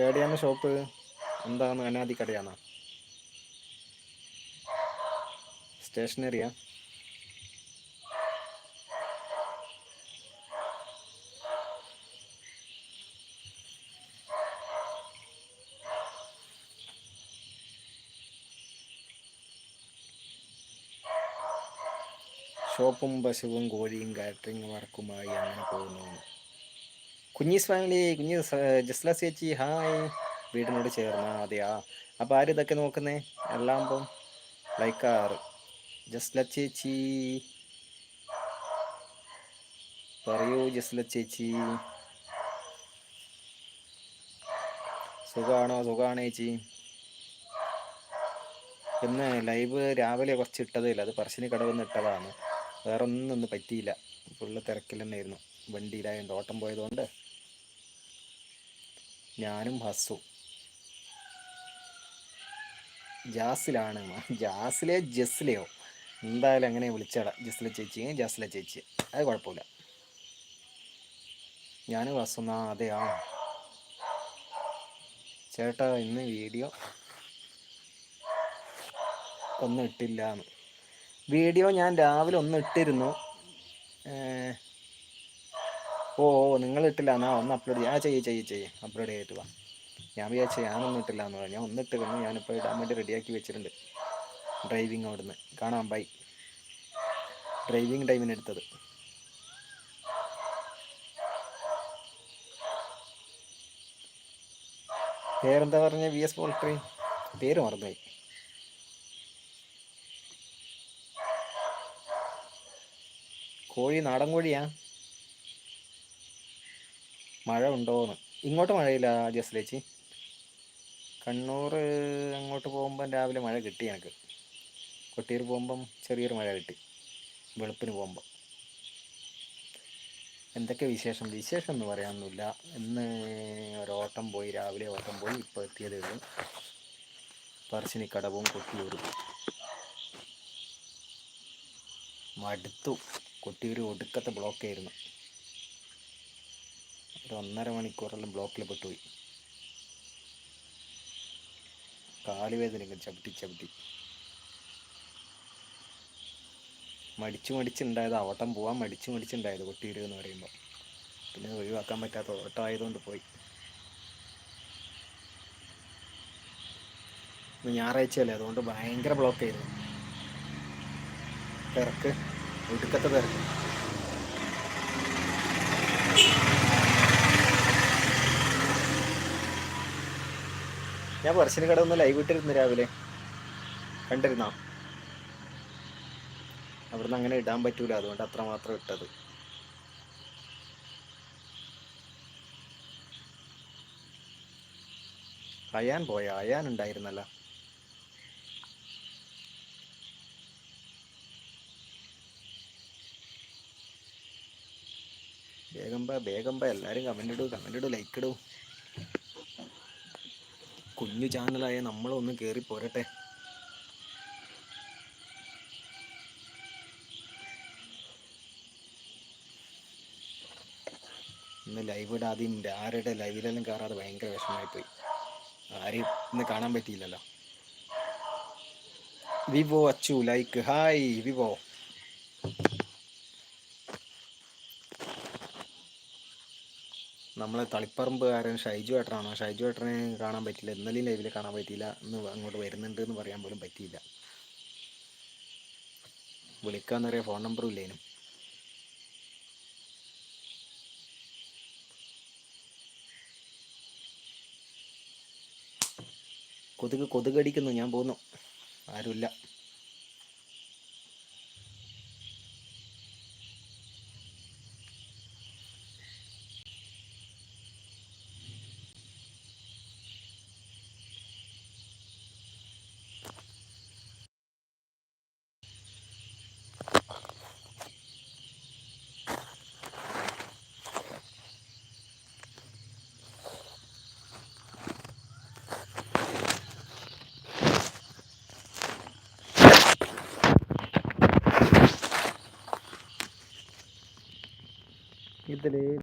എവിടെയാണ് ഷോപ്പ്. എന്താണ് അനാദി കടയാണോ സ്റ്റേഷനറിയാ. ഷോപ്പും പശുവും കോഴിയും കാറ്ററിംഗ് വർക്കുമായി അങ്ങനെ പോകുന്നു. കുഞ്ഞീസ് ഫാമിലി കുഞ്ഞി ജസ്ല ചേച്ചി ഹായ്. വീടിനോട് ചേർന്ന അതെയാ. അപ്പോൾ ആര് ഇതൊക്കെ നോക്കുന്നേ? എല്ലാം ഇപ്പം ലൈക്കാറ് ജസ്ല ചേച്ചി. പറയൂ ജസ്ല ചേച്ചി. സുഖമാണോ സുഖമാണ് ചേച്ചി. ഇന്ന് ലൈവ് രാവിലെ കുറച്ച് ഇട്ടതേയില്ല അത് പറശ്ശിനി കടവെന്ന് ഇട്ടതാണ്. വേറെ ഒന്നും ഒന്നും പറ്റിയില്ല. ഫുള്ള് തിരക്കിൽ തന്നെയായിരുന്നു. വണ്ടിയിലായതുകൊണ്ട് ഓട്ടം പോയതുകൊണ്ട് ഞാനും ഹസു ജാസിലാണ്. ജാസിലെ ജസ്ലയോ. എന്തായാലും അങ്ങനെ വിളിച്ചാടാ? ജസ്ല ചേച്ചി ജാസില ചേച്ചി. അത് കുഴപ്പമില്ല. ഞാനും ഹസ്സുന്നാ അതെ ആ. ചേട്ടാ ഇന്ന് വീഡിയോ ഒന്നും ഇട്ടില്ല വീഡിയോ ഞാൻ രാവിലെ ഒന്ന് ഇട്ടിരുന്നു ഓ ഓ നിങ്ങൾ ഇട്ടില്ല. എന്നാ ഒന്ന് അപ്ലോഡ് ചെയ്യാം. ആ ചെയ്യ് ചെയ്യ് ചെയ്യ്. അപ്ലോഡ് ചെയ്തിട്ട് വാ. ഞാൻ വിചാരിച്ച ഞാനൊന്നും ഇട്ടില്ല എന്ന് പറഞ്ഞു. ഞാൻ ഒന്നിട്ടിരുന്നു ഞാനിപ്പോൾ ഇടാൻ വേണ്ടി റെഡിയാക്കി വെച്ചിട്ടുണ്ട്. ഡ്രൈവിംഗ് അവിടുന്ന്. കാണാം. ബൈ ഡ്രൈവിംഗ് ടൈമിന് എടുത്തത്. പേരെന്താ പറഞ്ഞ? വി എസ് പോൾട്രി പേര് മറന്നുപോയി. കോഴി നാടൻ കോഴിയാ? മഴ ഉണ്ടോന്ന് ഇങ്ങോട്ട് മഴയില്ല ജസ്ലേച്ചി. കണ്ണൂർ അങ്ങോട്ട് പോകുമ്പം രാവിലെ മഴ കിട്ടി എനിക്ക്. കൊട്ടിയൂർ പോകുമ്പം ചെറിയൊരു മഴ കിട്ടി. വെളുപ്പിന് പോകുമ്പം. എന്തൊക്കെ വിശേഷം? വിശേഷം എന്ന് പറയാനൊന്നുമില്ല. ഇന്ന് ഒരോട്ടം പോയി രാവിലെ ഓട്ടം പോയി ഇപ്പോൾ എത്തിയതേ ഉള്ളൂ. പറശ്ശിനിക്കടവും കൊട്ടിയൂരും. മടുത്തു. കൊട്ടിയൂർ ഒടുക്കത്തെ ബ്ലോക്കായിരുന്നു. ഒരു ഒന്നര മണിക്കൂറെല്ലാം ബ്ലോക്കിൽ പെട്ടുപോയി കാലുവേദനയൊക്കെ ചവിട്ടി ചവിട്ടി. മടിച്ചു മടിച്ചുണ്ടായത് ഓട്ടം പോവാൻ മടിച്ചു മടിച്ചുണ്ടായത് കൊട്ടിയൂർ എന്ന് പറയുമ്പോൾ പിന്നെ ഒഴിവാക്കാൻ പറ്റാത്ത ഓട്ടം ആയതുകൊണ്ട് പോയി. ഞായറാഴ്ചയല്ലേ അതുകൊണ്ട് ഭയങ്കര ബ്ലോക്ക് ആയിരുന്നു തിരക്ക് ഒടുക്കത്തെ തിരക്ക്. ഞാൻ പറശ്ശിനി കട ഒന്ന് ലൈവ് ഇട്ടിരുന്നു രാവിലെ. കണ്ടിരുന്നോ? അവിടുന്ന് അങ്ങനെ ഇടാൻ പറ്റൂല. അതുകൊണ്ട് അത്രമാത്രം ഇട്ടത്. അയാൻ പോയ? അയാൻ ഉണ്ടായിരുന്നല്ല. വേഗം ബാ എല്ലാരും കമന്റ് ഇടൂ കമന്റ് ഇടൂ ലൈക്ക് ഇടൂ. കുഞ്ഞു ചാനലായ നമ്മളൊന്ന് കയറി പോരട്ടെ. ഇന്ന് ലൈവ് ഇടാതെ ആരുടെ ലൈവിലെല്ലാം കയറാതെ ഭയങ്കര വിഷമമായി പോയി ആരെയും ഇന്ന് കാണാൻ പറ്റിയില്ലല്ലോ. Vivo Achu like hi Vivo. നമ്മളെ തളിപ്പറമ്പുകാരൻ ഷൈജു ഏട്ടനാണ്? ഷൈജു ഏട്ടനെ കാണാൻ പറ്റില്ല ഇന്നലെയും ലൈവിൽ കാണാൻ പറ്റിയില്ല. ഇന്ന് അങ്ങോട്ട് വരുന്നുണ്ട് എന്ന് പറയാൻ പോലും പറ്റിയില്ല. വിളിക്കാന്ന് പറയാൻ ഫോൺ നമ്പറും ഇല്ലേനും കൊതുക് കൊതുകടിക്കുന്നു. ഞാൻ പോകുന്നു ആരുമില്ല. de leer